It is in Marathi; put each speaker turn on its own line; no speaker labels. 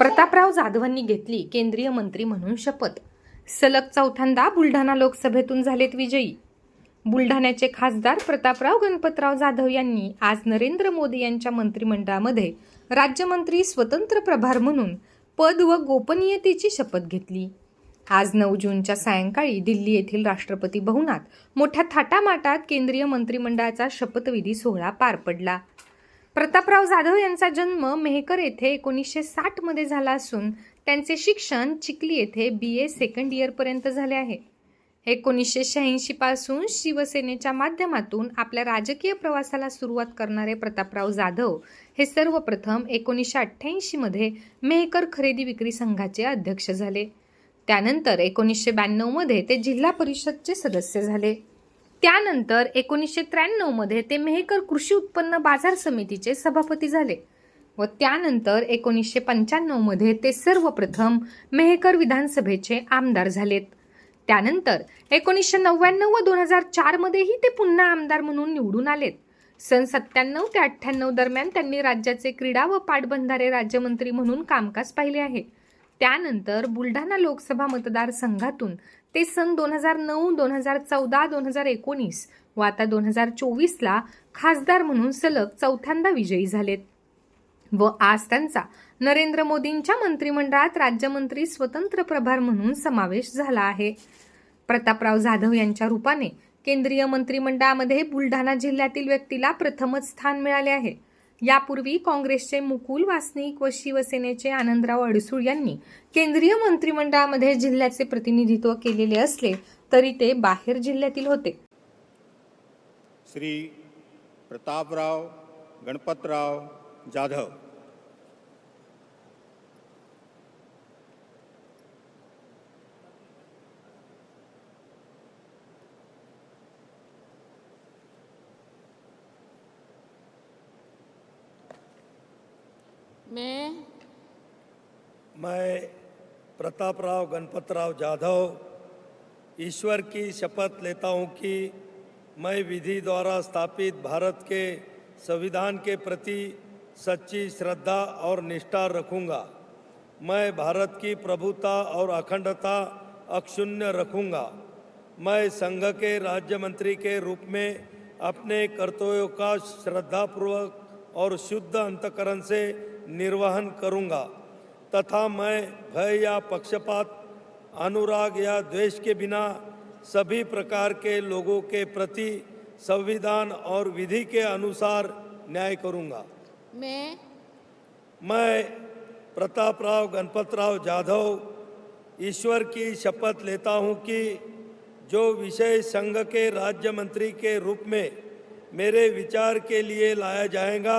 Prataprao जाधवांनी घेतली केंद्रीय मंत्री म्हणून शपथ. सलग चौथ्यांदा बुलढाणा लोकसभेतून झालेत विजयी. बुलढाण्याचे खासदार प्रतापराव गणपतराव जाधव यांनी आज नरेंद्र मोदी यांच्या मंत्रिमंडळामध्ये राज्यमंत्री स्वतंत्र प्रभार म्हणून पद व गोपनीयतेची शपथ घेतली. आज नऊ जूनच्या सायंकाळी दिल्ली येथील राष्ट्रपती भवनात मोठ्या थाटामाटात केंद्रीय मंत्रिमंडळाचा शपथविधी सोहळा पार पडला. प्रतापराव जाधव यांचा जन्म मेहकर येथे एकोणीसशे साठमध्ये झाला असून त्यांचे शिक्षण चिखली येथे बी ए सेकंड इयरपर्यंत झाले आहे. एकोणीसशे शहाऐंशीपासून शिवसेनेच्या माध्यमातून आपल्या राजकीय प्रवासाला सुरुवात करणारे प्रतापराव जाधव हे सर्वप्रथम एकोणीसशे अठ्ठ्याऐंशीमध्ये मेहकर खरेदी विक्री संघाचे अध्यक्ष झाले. त्यानंतर एकोणीसशे ब्याण्णवमध्ये ते जिल्हा परिषदचे सदस्य झाले. त्यानंतर एकोणीसशे त्र्याण्णवमध्ये ते मेहकर कृषी उत्पन्न बाजार समितीचे सभापती झाले व त्यानंतर एकोणीसशे पंच्याण्णवमध्ये ते सर्वप्रथम मेहकर विधानसभेचे आमदार झालेत. त्यानंतर एकोणीसशे नव्याण्णव व दोन हजार चारमध्येही ते पुन्हा आमदार म्हणून निवडून आलेत. सन सत्त्याण्णव ते अठ्ठ्याण्णव दरम्यान त्यांनी राज्याचे क्रीडा व पाटबंधारे राज्यमंत्री म्हणून कामकाज पाहिले आहे. त्यानंतर बुलढाणा लोकसभा मतदारसंघातून ते सन दोन हजार नऊ दोन हजार चौदा दोन हजार एकोणीस व आता दोन हजार चोवीसला खासदार म्हणून सलग चौथ्यांदा विजयी झालेत. व आज त्यांचा नरेंद्र मोदींच्या मंत्रिमंडळात राज्यमंत्री स्वतंत्र प्रभार म्हणून समावेश झाला आहे. प्रतापराव जाधव यांच्या रूपाने केंद्रीय मंत्रिमंडळामध्ये बुलढाणा जिल्ह्यातील व्यक्तीला प्रथमच स्थान मिळाले आहे. यापूर्वी काँग्रेसचे मुकुल वासनिक व शिवसेनेचे आनंदराव अडसूळ यांनी केंद्रीय मंत्रिमंडळामध्ये जिल्ह्याचे प्रतिनिधित्व केलेले असले तरी ते बाहेर जिल्ह्यातील होते.
श्री प्रतापराव गणपतराव जाधव
मैं
मैं प्रतापराव गणपतराव जाधव ईश्वर की शपथ लेता हूँ कि मैं विधि द्वारा स्थापित भारत के संविधान के प्रति सच्ची श्रद्धा और निष्ठा रखूँगा। मैं भारत की प्रभुता और अखंडता अक्षुण्य रखूँगा। मैं संघ के राज्य मंत्री के रूप में अपने कर्तव्यों का श्रद्धापूर्वक और शुद्ध अंतकरण से निर्वहन करूँगा। तथा मैं भय या पक्षपात अनुराग या द्वेष के बिना सभी प्रकार के लोगों के प्रति संविधान और विधि के अनुसार न्याय करूँगा।
मैं
मैं प्रतापराव गणपतराव जाधव ईश्वर की शपथ लेता हूँ कि जो विषय संघ के राज्य मंत्री के रूप में मेरे विचार के लिए लाया जाएगा